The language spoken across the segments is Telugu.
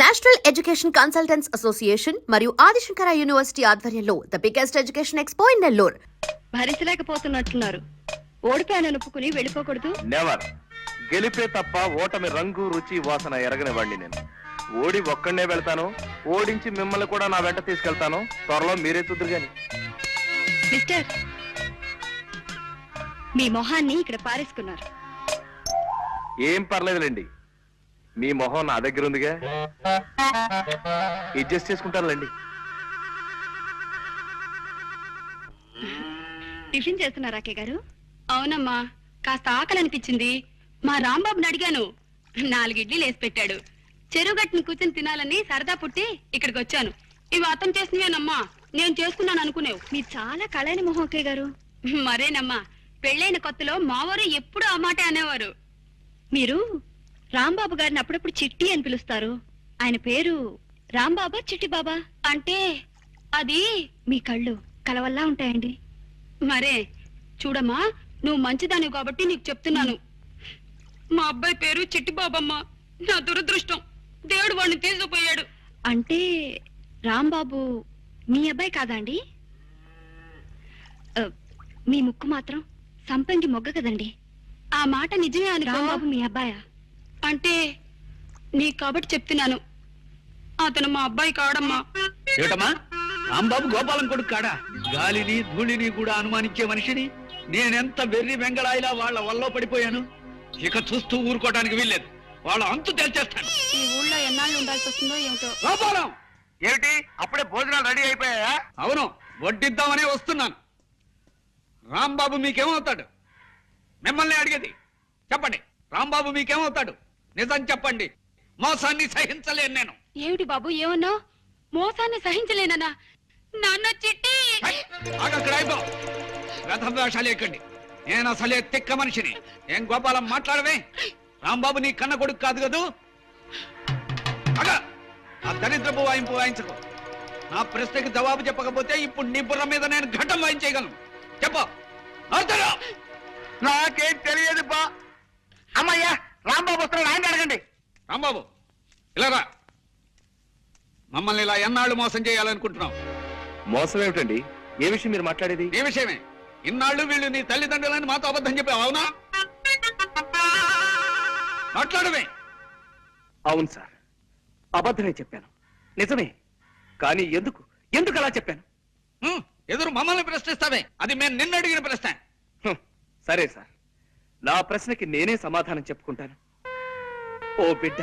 నేషనల్ ఎడ్యుకేషన్ కన్సల్టెంట్స్ అసోసియేషన్ మరియు ఆదిశంకర యూనివర్సిటీ ఆధ్వర్యంలో the biggest education expo in Nellore. భరించలేకపోతున్నట్టున్నారు. ఓడిపోయాను ఒప్పుకుని వెళ్ళిపోకూడదు. నెవర్ గెలిపే తప్ప ఓటమి రంగు రుచి వాసన ఎరగనివ్వండి నేను. ఓడి ఒక్కడనే వెళ్తాను. ఓడించి మిమ్మల్ని కూడా నా వెంట తీసుకెళ్తాను. త్వరలో మీరే చూద్దరు గాని. మిస్టర్ మీ మొహాన్ని ఇక్కడ పారేసుకున్నారు. ఏం పర్లేదులేండి. మీ మొహం నా దగ్గర ఉందిగా. అడ్జస్ట్ చేసుకుంటానులేండి టిఫిన్ చేస్తున్నారా అక్కయ్య గారు? అవునమ్మా కాస్త ఆకలి అనిపించింది మా రాంబాబుని అడిగాను. నాలుగు ఇడ్లీలు వేసి పెట్టాడు. చెరువు గట్టుని కూర్చొని తినాలని సరదా పుట్టి ఇక్కడికి వచ్చాను. ఇవి అతను చేసినవేనమ్మా నేను చేసుకున్నాను అనుకునేవు. మీరు చాలా కళైన మొహం గారు. మరేనమ్మా పెళ్ళైన కొత్తలో మావారు ఎప్పుడు ఆ మాట అనేవారు. మీరు రాంబాబు గారిని అప్పుడప్పుడు చిట్టి అని పిలుస్తారు. ఆయన పేరు రాంబాబా చిట్టి బాబా అంటే అది మీ కళ్ళు కలవల్లా ఉంటాయండి. మరే చూడమ్మా నువ్వు మంచిదానివి కాబట్టి నీకు చెప్తున్నాను. మా అబ్బాయి పేరు చిట్టి బాబమ్మ నా దురదృష్టం. దేవుడు వాడిని తీసుకుపోయాడు అంటే రాంబాబు మీ అబ్బాయి కాదా అండి? మీ ముక్కు మాత్రం సంపంగి మొగ్గ కదండి. ఆ మాట నిజమే అని రాంబాబు మీ అబ్బాయా? అంటే నీకు కాబట్టి చెప్తున్నాను. అతను మా అబ్బాయి కాడమ్మా. ఏటమ్మా రాంబాబు గోపాలం కొడుకు కాడా? గాలిని ధూళిని కూడా అనుమానించే మనిషిని నేనెంత వెర్రి వెంగళాయిలా వాళ్ళ వల్ల పడిపోయాను? ఇక చూస్తూ ఊరుకోవడానికి వీల్లేదు. వాళ్ళ అంతు తేల్చేస్తాను. ఈ ఊళ్ళో ఎన్నాళ్ళు ఉండాల్సి వస్తుందో ఏమిటో? గోపాలం! ఏమిటి? అప్పుడే భోజనాలు రెడీ అయిపోయా అవును వడ్డిద్దామనే వస్తున్నాను. రాంబాబు మీకేమవుతాడు? మిమ్మల్ని అడిగేది. చెప్పండి రాంబాబు మీకేమవుతాడు? నిజం చెప్పండి. మోసాన్ని సహించలేను నేను. ఏమిటి బాబు ఏమన్నావు? మోసాన్ని సహించలేనన్నా నాన్న చిట్టి! ఆగక్కడ అయిపో వ్యధ వేషాలు ఎక్కండి. నేను అసలే తిక్క మనిషిని. ఏం గోపాలం మాట్లాడవే? రాంబాబు నీ కన్న కొడుకు కాదు కదూ? అగ ఆ దరిద్రపు వాయింపు వాయించకు. నా ప్రశ్నకి జవాబు చెప్పకపోతే ఇప్పుడు నీ బుర్ర మీద నేను ఘటం వాయించేయగలను. చెప్పు? నాకేం తెలియదు బా. అమ్మయ్యా! రాంబాబు వస్తున్నాడు ఆయన అడగండి. రాంబాబు ఇలా రా. మమ్మల్ని ఇలా ఎన్నాళ్ళు మోసం చేయాలనుకుంటున్నావు? మోసం ఏమిటండి? ఏ విషయం మీరు మాట్లాడేది? ఈ విషయమే. ఇన్నాళ్ళు వీళ్ళు నీ తల్లిదండ్రులని మాతో అబద్ధం చెప్పావు అవునా? మాట్లాడమే. అవును సార్. అబద్ధమే చెప్పాను. నిజమే. కానీ ఎందుకు? ఎందుకు అలా చెప్పాను? ఎదురు మమ్మల్ని ప్రశ్నిస్తావే. అది మేము నిన్ను అడిగిన ప్రశ్న. హ్మ్, సరే సార్. నా ప్రశ్నకి నేనే సమాధానం చెప్పుకుంటాను. ఓ బిడ్డ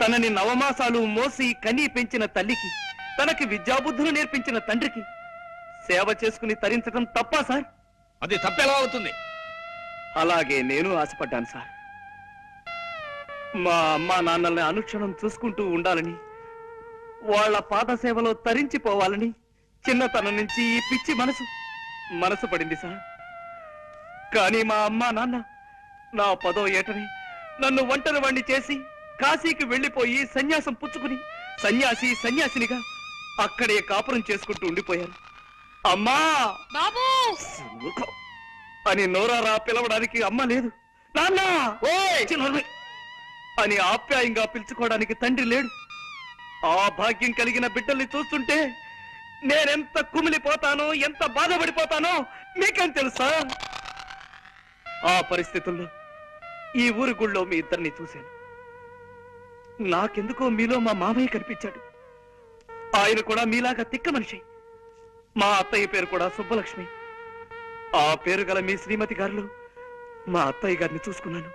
తనని నవమాసాలు మోసి కని పెంచిన తల్లికి తనకి విద్యాబుద్ధులు నేర్పించిన తండ్రికి సేవ చేసుకుని తరించడం తప్పా సార్? అది తప్పెలా అవుతుంది? అలాగే నేను ఆశపడ్డాను సార్. మా అమ్మా నాన్నల్ని అనుక్షణం చూసుకుంటూ ఉండాలని వాళ్ళ పాద సేవలో తరించిపోవాలని చిన్నతనం నుంచి ఈ పిచ్చి మనసు మనసు పడింది సార్. కానీ మా అమ్మా నాన్న నా పదో ఏటని నన్ను ఒంటరి వాణ్ణి చేసి కాశీకి వెళ్ళిపోయి సన్యాసం పుచ్చుకుని సన్యాసి సన్యాసినిగా అక్కడే కాపురం చేసుకుంటూ ఉండిపోయారు. అమ్మా! బాబు. అని నోరారా పిలవడానికి అమ్మ లేదు. నాన్న. అని ఆప్యాయంగా పిలుచుకోవడానికి తండ్రి లేడు. ఆ భాగ్యం కలిగిన బిడ్డల్ని చూస్తుంటే నేనెంత కుమిలిపోతానో ఎంత బాధపడిపోతానో మీకేం తెలుసా? ఆ పరిస్థితుల్లో ఈ ఊరి గుళ్ళో మీ ఇద్దరిని చూశాను. నాకెందుకో మీలో మా మామయ్య కనిపించాడు. ఆయన కూడా మీలాగా తిక్క మనిషి. మా అత్తయ్య పేరు కూడా సుబ్బలక్ష్మి. ఆ పేరు గల మీ శ్రీమతి గారులు మా అత్తయ్య గారిని చూసుకున్నాను.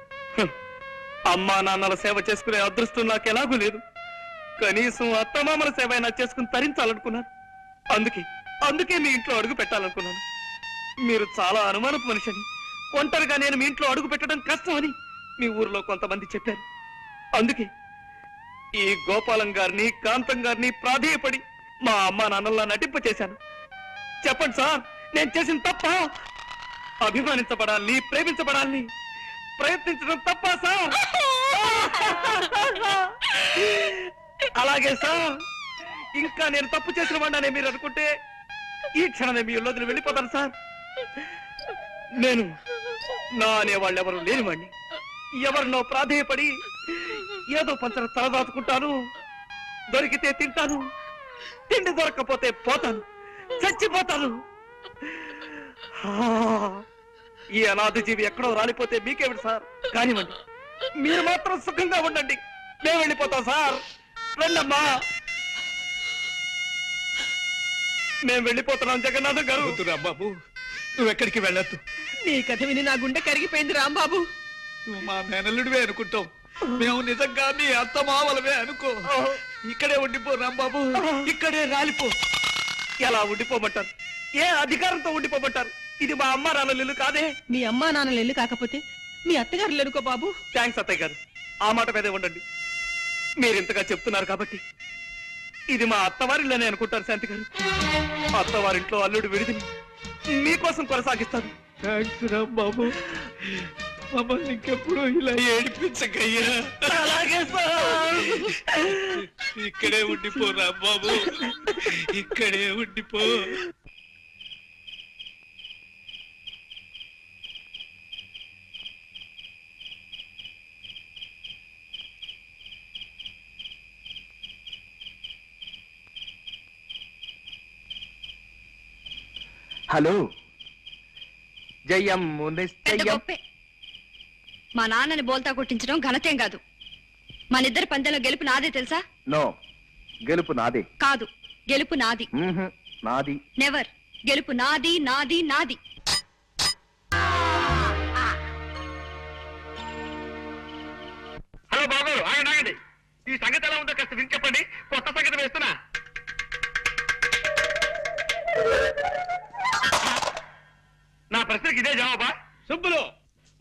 అమ్మా నాన్నల సేవ చేసుకునే అదృష్టం నాకు ఎలాగూ లేదు. కనీసం అత్తమామల సేవ అయినా చేసుకుని తరించాలనుకున్నాను. అందుకే అందుకే మీ ఇంట్లో అడుగు పెట్టాలనుకున్నాను. మీరు చాలా అనుమానపు మనిషిని. ఒంటరిగా నేను మీ ఇంట్లో అడుగు పెట్టడం కష్టమని మీ ఊర్లో కొంతమంది చెప్పారు. అందుకే ఈ గోపాలం గారిని కాంతం గారిని ప్రాధేయపడి మా అమ్మా నాన్నల్లా నటింప చేశాను. చెప్పండి సార్ నేను చేసిన తప్ప అభిమానించబడాలని ప్రేమించబడాలని ప్రయత్నించడం తప్ప సార్. అలాగే సార్ ఇంకా నేను తప్పు చేసిన వాడినే మీరు అనుకుంటే ఈ క్షణమే మీ ఇల్లు వెళ్ళిపోతాను సార్. నేను నా అనేవాళ్ళు ఎవరు లేనివాడిని ఎవరినో ప్రాధేయపడి ఏదో పంచర తలదాచుకుంటాను దొరికితే తింటాను తిండి దొరకకపోతే పోతాను చచ్చిపోతాను ఆ, ఈ అనాథ జీవి ఎక్కడో రాలిపోతే మీకేమిటి సార్ కానివ్వండి మీరు మాత్రం సుఖంగా ఉండండి మేము వెళ్ళిపోతాం సార్ రండమ్మా మేము వెళ్ళిపోతున్నాం జగన్నాథం గారు బాబు రాంబాబు నువ్వు ఎక్కడికి వెళ్ళొద్దు నీ కథ విని నా గుండె కరిగిపోయింది రాంబాబు నువ్వు మా మేనల్లుడివే అనుకుంటాం మేము నిజంగా నీ అత్త మావలవే అనుకో. ఇక్కడే ఉండిపో రాంబాబు. ఇక్కడే రాలిపో. ఎలా ఉండిపోమంటారు? ఏ అధికారంతో ఉండిపోమంటారు? ఇది మా అమ్మ నాన్న ఇల్లు కాదే? మీ అమ్మా నాన్నలు ఎల్లు కాకపోతే మీ అత్తగారు ఎలుకో బాబు. థ్యాంక్స్ అత్తయ్య గారు. ఆ మాట మీదే ఉండండి. మీరు ఇంతగా చెప్తున్నారు కాబట్టి. ఇది మా అత్తవారిల్లోనే అనుకుంటారు శాంతి గారు. అత్తవారింట్లో అల్లుడు విడిదిని మీకోసం కొనసాగిస్తాను. థ్యాంక్స్ రాంబాబు. మమ్మల్ని ఇంకెప్పుడు ఇలా ఏడిపించకయ్యా. అలాగే సార్ ఇక్కడే ఉండిపో రాంబాబు. ఇక్కడే ఉండిపో. హలో. జయం పెద్ద నిశ్చయం మా నాన్నని బోల్తా కొట్టించడం ఘనతేం కాదు. మనిద్దరి పందెంలో గెలుపు నాదే తెలుసా? నో గెలుపు నాదే. కాదు గెలుపు నాది. నాది. నెవర్ గెలుపు నాది నాది నాది. హలో బాబు ఆగండి ఆగండి. ఈ సంగతి ఎలా ఉందో కాస్త విని చెప్పండి. కొత్త సంగతి వేస్తున్నా. నా ప్రశ్నకి ఇదే జవాబా? సుబ్బులు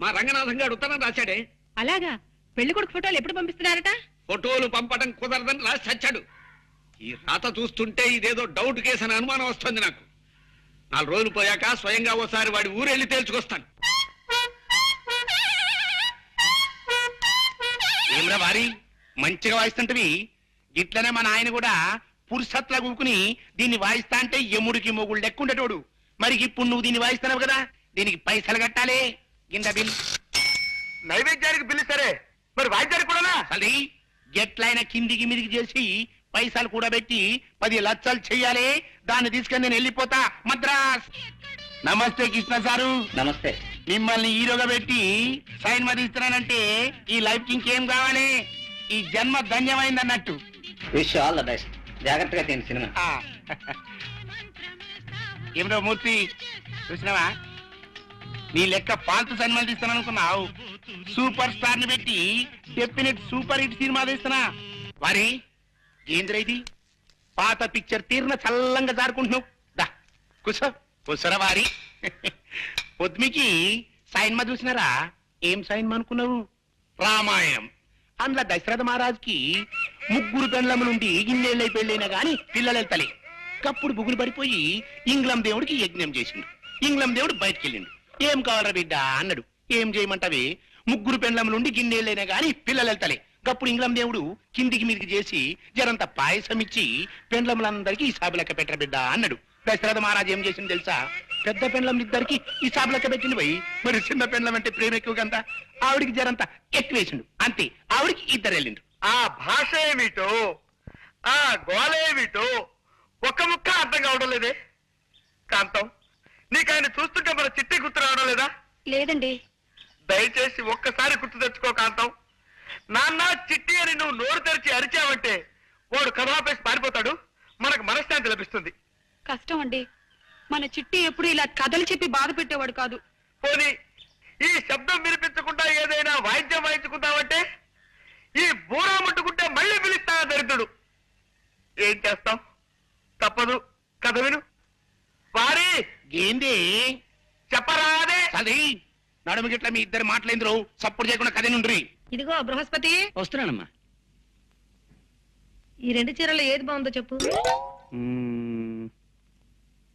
మా రంగనాథం గారు ఉత్తరం రాశాడే. అలాగా? పెళ్ళి కొడుకు ఫోటోలు ఎప్పుడు పంపిస్తున్నారట? ఫోటోలు పంపడం కుదరదని రాసి చచ్చాడు. ఈ రాత చూస్తుంటే ఇదేదో డౌట్ కేసు అని అనుమానం వస్తుంది నాకు. నాలుగు రోజులు పోయాక స్వయంగా ఓసారి వాడి ఊరెళ్ళి తేల్చుకొస్తాను. ఏమ్రా వారి? మంచిగా వాయిస్తుంటవి? ఇట్లనే మన ఆయన కూడా పురుషత్లా కూకుని దీన్ని వాయిస్తా అంటే ఎముడికి మొగుడు లెక్కుండేటోడు. మరి ఇప్పుడు నువ్వు దీన్ని వాయిస్తున్నావు కదా? దీనికి పైసలు కట్టాలి. బిల్? నైవేద్యానికి బిల్లు సరే. మరి వాయిద్యానికి కూడానా? అది ఎట్లయినా కిందికి మీదికి చేసి పైసలు కూడా పెట్టి పది లక్షలు చెయ్యాలి. దాన్ని తీసుకొని నేను వెళ్ళిపోతా. మద్రాస్. నమస్తే కృష్ణ సారు. నమస్తే. మిమ్మల్ని హీరోగా పెట్టి సైన్ మరి ఇస్తున్నానంటే ఈ లైఫ్కి ఇంకేం కావాలి? ఈ జన్మ ధన్యమైంది అన్నట్టు విష్ ఆల్ ద బెస్ట్. జాగ్రత్తగా తిని సినిమా. ఏమిటో మూర్తి? చూసినావా? నీ లెక్క ఫాల్తు సినిమాలు తీస్తాను అనుకున్నావు సూపర్ స్టార్ని పెట్టి డెఫినెట్ సూపర్ హిట్ సినిమా తీస్తున్నా. వారి ఏంద్ర ఇది? పాత పిక్చర్ తీరిన చల్లంగా జారుకుంటున్నావు. దా కూర్చో కుసరా వారి. పొద్దుమికి సైన్మా చూసినారా? ఏం సైన్మా అనుకున్నావు? రామాయణం. అందులో దశరథ మహారాజుకి ముగ్గురు పెండ్లములుండి ఇన్నేళ్ళై పెళ్ళైనా గాని పిల్లలు తలే కప్పుడు బుగులు పడిపోయి ఇంగ్లం దేవుడికి యజ్ఞం చేసిండు. ఇంగ్లం దేవుడు బయటకెళ్ళిండు. ఏం కావాలరా బిడ్డ? అన్నాడు. ఏం చేయమంటావి? ముగ్గురు పెండ్లములుండి గిన్నెళ్ళైనా గాని పిల్లలు వెళ్తలే గప్పుడు ఇంగ్లం దేవుడు కిందికి మీదికి చేసి జరంత పాయసం ఇచ్చి పెండ్లములందరికీ ఈ సాబు లెక్క పెట్టర బిడ్డ? అన్నాడు. దశరథ మహారాజు ఏం చేసింది తెలుసా? పెద్ద పెండ్లం ఇద్దరికి ఈ సాబు లెక్క పెట్టింది పోయి మరి చిన్న పెండ్లం అంటే ప్రేమ ఎక్కువ కదా? ఆవిడికి జరంత ఎక్కువేసిండు అంతే. ఆవిడికి ఇద్దరు వెళ్ళిండు ఆ భాష ఏమిటో ఆ గోళ ఏమిటో ఒక్క ముక్క అర్థం కావడం లేదే? కాంతం. నీకు ఆయన చూస్తుంటే మన చిట్టి గుర్తు రావడం లేదా? లేదండి. దయచేసి ఒక్కసారి గుర్తు తెచ్చుకో కాంతం. నాన్న చిట్టి అని నువ్వు నోరు తెరిచి అరిచావంటే వాడు కథాపేసి పారిపోతాడు. మనకు మనశ్శాంతి లభిస్తుంది. కష్టం అండి మన చిట్టి ఎప్పుడు ఇలా కథలు చెప్పి బాధ పెట్టేవాడు కాదు. పోనీ ఈ శబ్దం వినిపించకుండా ఏదైనా వాయిద్యం వాయించుకుంటావంటే ఈ బూరా ముట్టుకుంటే మళ్ళీ పిలుస్తానా దరిద్రుడు. ఏం చేస్తాం? తప్పదు. కథ విను. వారి ఏంది? చెప్పరాదే. అది నడుము గిట్ల మీ ఇద్దరు మాటలేందరు? సప్పుడు చేయకుండా కదే నుండ్రి ఇదిగో బృహస్పతి. వస్తున్నానమ్మా. ఈ రెండు చీరలు ఏది బాగుందో చెప్పు.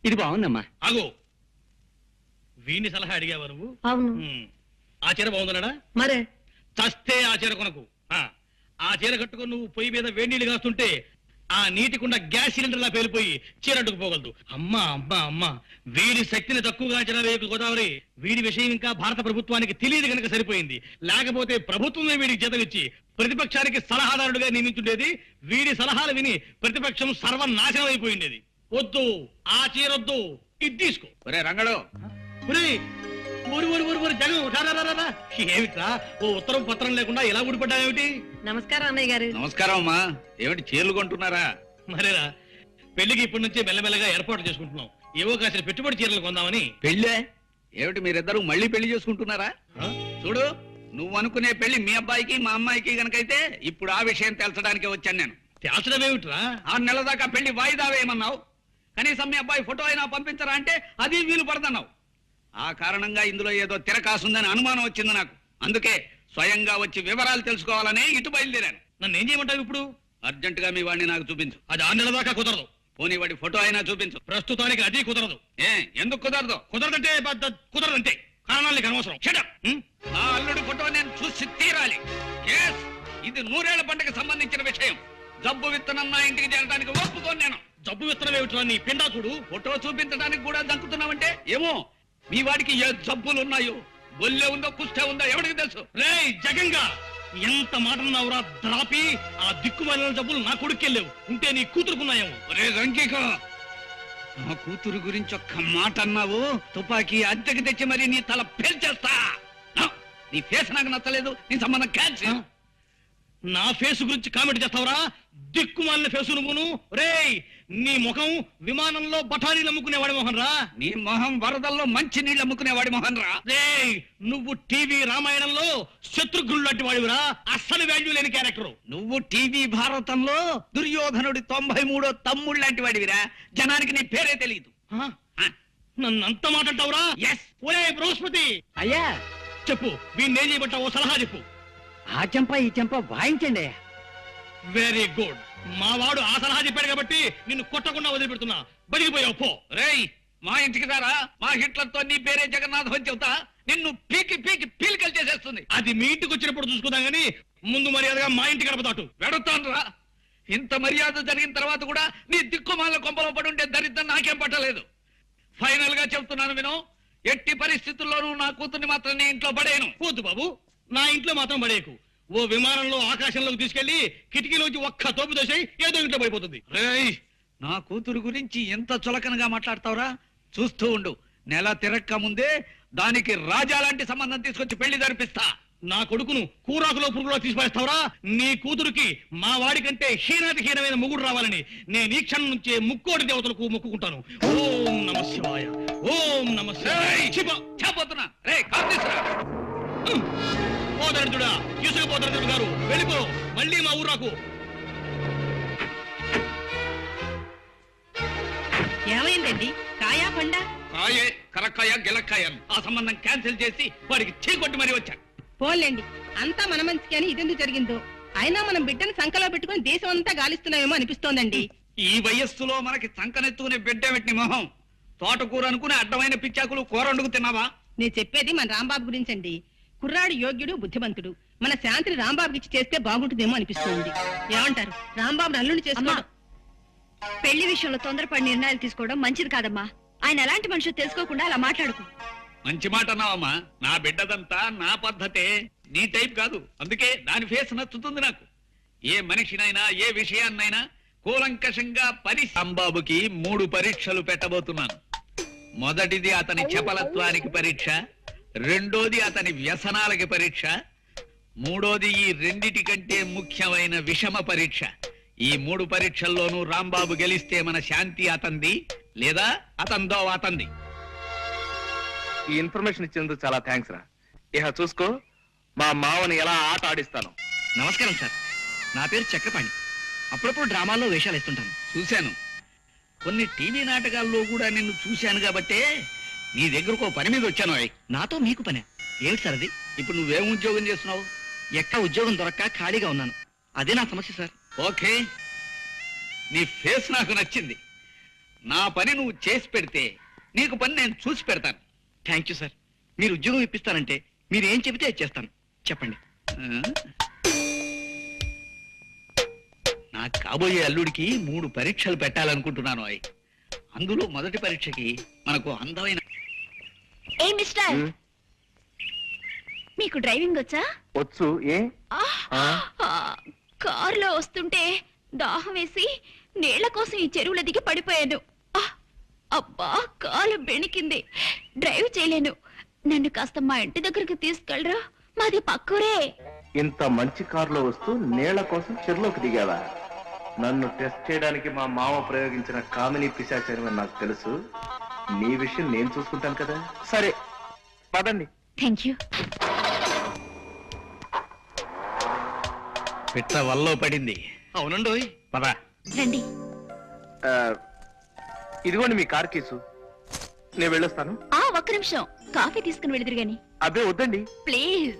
ఇది బాగుందమ్మా. ఆగు. వీణ్ణి సలహా అడిగావా నువ్వు? అవును. ఉమ్. ఆ చీర బాగుందన్నాడా? మరే. చస్తే ఆ చీర కొనకు. ఆ. ఆ చీర కట్టుకొని నువ్వు పొయ్యి మీద వేడి నీళ్ళు కాస్తుంటే ఆ నీటి కుండ గ్యాస్ సిలిండర్ లా పేలిపోయి చీర అంటుకుపోగలదు అమ్మా అమ్మా అమ్మా. వీడి శక్తిని తక్కువగా అంచనా వేయకు గోదావరి వీడి విషయం ఇంకా భారత ప్రభుత్వానికి తెలియదు కనుక సరిపోయింది. లేకపోతే ప్రభుత్వమే వీడికి జీతం ఇచ్చి ప్రతిపక్షానికి సలహాదారుడిగా నియమించుండేది. వీడి సలహాలు విని ప్రతిపక్షం సర్వనాశనం అయిపోయిండేది వద్దు ఆ చీరొద్దు. ఇది తీసుకో. రంగడు. ఊరి ఊరి ఊరి ఊరి జగన్ రా, రా, రా, రా, రా. ఏమిట్రా? ఓ ఉత్తరం పత్రం లేకుండా ఎలా ఊడిపడ్డావేమిటి? నమస్కారం అన్నయ్య గారు. నమస్కారం అమ్మా. ఏమిటి చీరలు కొంటున్నారా? మరేరా పెళ్ళికి ఇప్పటి నుంచే మెల్లమెల్లగా ఏర్పాటు చేసుకుంటున్నాం. ఏవో కాసిన పెట్టుబడి చీరలు కొందామని. పెళ్ళే? ఏమిటి మీరిద్దరు మళ్ళీ పెళ్ళి చేసుకుంటున్నారా? చూడు నువ్వు అనుకునే పెళ్ళి మీ అబ్బాయికి మా అమ్మాయికి గనకైతే ఇప్పుడు ఆ విషయం తెలచడానికి వచ్చాను నేను. తేల్చడం ఏమిట్రా? ఆరు నెలల దాకా పెళ్ళి వాయిదా వేయమన్నావు కనీసం మీ అబ్బాయి ఫోటో అయినా పంపించరా అంటే అది వీలు పడదన్నావు. ఆ కారణంగా ఇందులో ఏదో తిరకాసుందని అనుమానం వచ్చింది నాకు. అందుకే స్వయంగా వచ్చి వివరాలు తెలుసుకోవాలని ఇటు బయలుదేరాను. నన్ను ఏం చేయమంటావు ఇప్పుడు? అర్జెంట్గా మీ వాడిని నాకు చూపించు. అది ఆరు నెలల దాకా కుదరదు. పోనీ వాడి ఫోటో అయినా చూపించు. ప్రస్తుతానికి అది కుదరదు. ఏ ఎందుకు కుదరదు? కుదరదంటే బద్ద- కుదరదంటే కారణాలు నీకు అనవసరం. Shut up. హ్మ్? నా అల్లుడి ఫోటో నేను చూసి తీరాలి. Yes, ఇది నూరేళ్ళ పంటకు సంబంధించిన విషయం. జబ్బు విత్తనం నా ఇంటికి చేరడానికి ఒప్పుకోను నేను. జబ్బు విత్తనం ఏమిట్రా నీ పిండాకుడు ఫోటో చూపించడానికి కూడా దంకుతున్నావంటే? ఏమో మీ వాడికి ఏ జబ్బులు ఉన్నాయో? బొల్లే ఉందో కుష్టే ఉందో ఎవరికి తెలుసు? రే జగంగా! ఎంత మాటన్నావురా ద్రాపి? ఆ దిక్కుమాలిన జబ్బులు నా కొడుకెళ్ళేవు ఉంటే నీ కూతురుకున్నాయేమో ఒరే రంకిక నా కూతురు గురించి ఒక్క మాట అన్నావు? తుపాకీ అద్దెకి తెచ్చి మరి నీ తల పేల్చేస్తా! నీ ఫేస్ నాకు నచ్చలేదు నీ సంబంధం క్యాన్సిల్ నా ఫేస్ గురించి కామెంట్ చేస్తావురా? దిక్కుమాలిన ఫేసు నువ్వును. రేయ్ నీ ముఖం విమానంలో బఠానీలు అమ్ముకునేవాడి మొహన్ రా నీ మొహం వరదల్లో మంచి నీళ్ళు అమ్ముకునేవాడి మొహన్ రా రేయ్ నువ్వు టీవీ రామాయణంలో శత్రుఘ్నుడు లాంటి వాడివిరా? అస్సలు వాల్యూ లేని క్యారెక్టర్ నువ్వు టీవీ భారతంలో దుర్యోధనుడి తొంభై మూడో తమ్ముడు లాంటి వాడివిరా? జనానికి నీ పేరే తెలియదు నన్ను అంత మాట అంటావురా? ఎస్ ఒరే బృహస్పతి! అయ్యా! చెప్పు వీణ్ణి ఏం చేయబట్టావో సలహా చెప్పు. ఆ చెంప ఈ చెంప వాయించండి వెరీ గుడ్ మా వాడు ఆ సలహా చెప్పాడు కాబట్టి నిన్ను కొట్టకుండా వదిలిపెడుతున్నా. బడిగిపోయావు పో. రేయ్ మా ఇంటికి దారా మా హిట్లర్తో నీ పేరే జగన్నాథ్ అని చెబుతా? నిన్ను పీకి పీకి పీలికలు చేసేస్తుంది. అది మీ ఇంటికి వచ్చినప్పుడు చూసుకుందాం గానీ ముందు మర్యాదగా మా ఇంటి గడప దాటు. రా. ఇంత మర్యాద జరిగిన తర్వాత కూడా నీ దిక్కుమాల కొంపలో పడి ఉంటే దరిద్రం నాకేం పట్టలేదు. ఫైనల్గా చెప్తున్నాను విను ఎట్టి పరిస్థితుల్లోనూ నా కూతుర్ని మాత్రం నీ ఇంట్లో పడేయను. కూతు బాబు. నా ఇంట్లో మాత్రం పడేయకు. ఓ విమానంలో ఆకాశంలోకి తీసుకెళ్ళి కిటికీలోంచి ఒక్క తోపు దోసేయి ఏదో ఇంట్లో పడిపోతుంది. రేయ్ నా కూతురు గురించి ఎంత చులకనగా మాట్లాడతావురా? చూస్తూ ఉండు. నెల తిరక్క ముందే దానికి రాజా లాంటి సంబంధం తీసుకొచ్చి పెళ్ళి జరిపిస్తా. నా కొడుకును కూరాకులో పురుగులో తీసిపడేస్తావురా నీ కూతురికి మా వాడి కంటే హీనాతి హీనమైన ముగుడు రావాలని నేను ఈ క్షణం నుంచే ముక్కోటి దేవతలకు మొక్కుకుంటాను. ఓం నమ శివాయ. ఓం నమ శివాయ. చెప్పొద్దునా రే పోదరుడుడా తీసుకుపోదరుడు గారు వెళ్ళిపో మళ్ళీ మా ఊరాకు ఏమైందండి? కాయా పండా? కాయే కరక్కాయ గిలక్కాయ ఆ సంబంధం క్యాన్సిల్ చేసి వాడికి చీకొట్టి మరీ వచ్చాను పోన్లేండి. అంతా మన మంచికి అని ఇదెందుకు జరిగిందో? అయినా మనం బిడ్డను సంకలో పెట్టుకుని దేశం అంతా గాలిస్తున్నామేమో అనిపిస్తోందండి. ఈ వయస్సులో మనకి సంకనెత్తుకునే బిడ్డేమిటి మొహం. తోటకూర అనుకుని అడ్డమైన పిచ్చాకులు కూర వండుకు తిన్నావా? నేను చెప్పేది మన రాంబాబు గురించండి. కుర్రాడు యోగ్యుడు బుద్ధిమంతుడు. మన శాంతిని రాంబాబుకి ఇచ్చి చేస్తే బాగుంటుందేమో అనిపిస్తోంది. ఏమంటారు? రాంబాబు అమ్మా చేసుకోవడం. పెళ్ళి విషయంలో తొందరపడి నిర్ణయాలు తీసుకోవడం మంచిది కాదమ్మా. ఆయన ఎలాంటి మనిషి తెలుసుకోకుండా అలా మాట్లాడుకు. మంచి మాట అన్నావమ్మా. నా బిడ్డదంతా నా పద్ధతే నీ టైప్ కాదు. అందుకే దాని ఫేస్ నచ్చుతుంది నాకు. ఏ మనిషినైనా ఏ విషయాన్నైనా కూలంకషంగా పరి అంబాబుకి మూడు పరీక్షలు పెట్టబోతున్నాను. మొదటిది అతని చపలత్వానికి పరీక్ష. రెండోది అతని వ్యసనాలకి పరీక్ష. మూడోది ఈ రెండిటి కంటే ముఖ్యమైన విషమ పరీక్ష. ఈ మూడు పరీక్షల్లోనూ రాంబాబు గెలిస్తే మన శాంతి అతంది లేదా అతందో అతంది. ఈ ఇన్ఫర్మేషన్ ఇచ్చినందుకు చాలా థ్యాంక్స్ రా. ఇహ చూసుకో మా మావని ఎలా ఆట ఆడిస్తాను. నమస్కారం సార్. నా పేరు చక్రపాణి. అప్పుడప్పుడు డ్రామాల్లో వేషాలు ఇస్తుంటాను చూశాను. కొన్ని టీవీ నాటకాల్లో కూడా నిన్ను చూశాను కాబట్టే నీ దగ్గరకు పని మీద వచ్చాను. నాతో మీకు పనే. ఏమిటి సార్ అది? ఇప్పుడు నువ్వేం ఉద్యోగం చేస్తున్నావు? ఎక్క ఉద్యోగం దొరక్క ఖాళీగా ఉన్నాను. అదే నా సమస్య సార్. ఓకే. నీ ఫేస్ నాకు నచ్చింది. నా పని నువ్వు చేసి పెడితే నీకు పని నేను చూసి పెడతాను. Thank you sir. మీరు ఉద్యోగం ఇప్పిస్తారంటే మీరు ఏం చెబితే అది చేస్తాను. చెప్పండి. ఆ? నా కాబోయే అల్లుడికి మూడు పరీక్షలు పెట్టాలనుకుంటున్నాను అయ్ అందులో మొదటి పరీక్షకి మనకు అందమైన ఏ మిస్టర్. ఉమ్. మీకు డ్రైవింగ్ వచ్చా? వచ్చు ఏ? ఆ? కారులో వస్తుంటే దాహం వేసి నీళ్ళ కోసం ఈ చెరువుల దిగి పడిపోయాను. ఆ, అబ్బా కాలు బెణికింది. డ్రైవ్ చేయలేను. నన్ను కాస్త మా ఇంటి దగ్గరికి తీసుకెళ్ళరా? మాది పక్కూరే. ఇంత మంచి కారులో వస్తూ నీళ్ళ కోసం చెరులోకి దిగావా? నన్ను టెస్ట్ చేయడానికి మా మామ ప్రయోగించిన కామిని పిశాచని నాకు తెలుసు. నీ విషయం నేను చూసుకుంటాను కదా? సరే పదండి. థ్యాంక్ యూ పిట్ట వల్లో పడింది. అవునండోయ్ పద. రండి. ఆ, ఇదిగోండి మీ కార్ కేసు. నేను వెళ్ళొస్తాను. ఆ ఒక్క నిమిషం. కాఫీ తీసుకుని వెళుదురు గాని. అబ్బే వద్దండి. ప్లీజ్.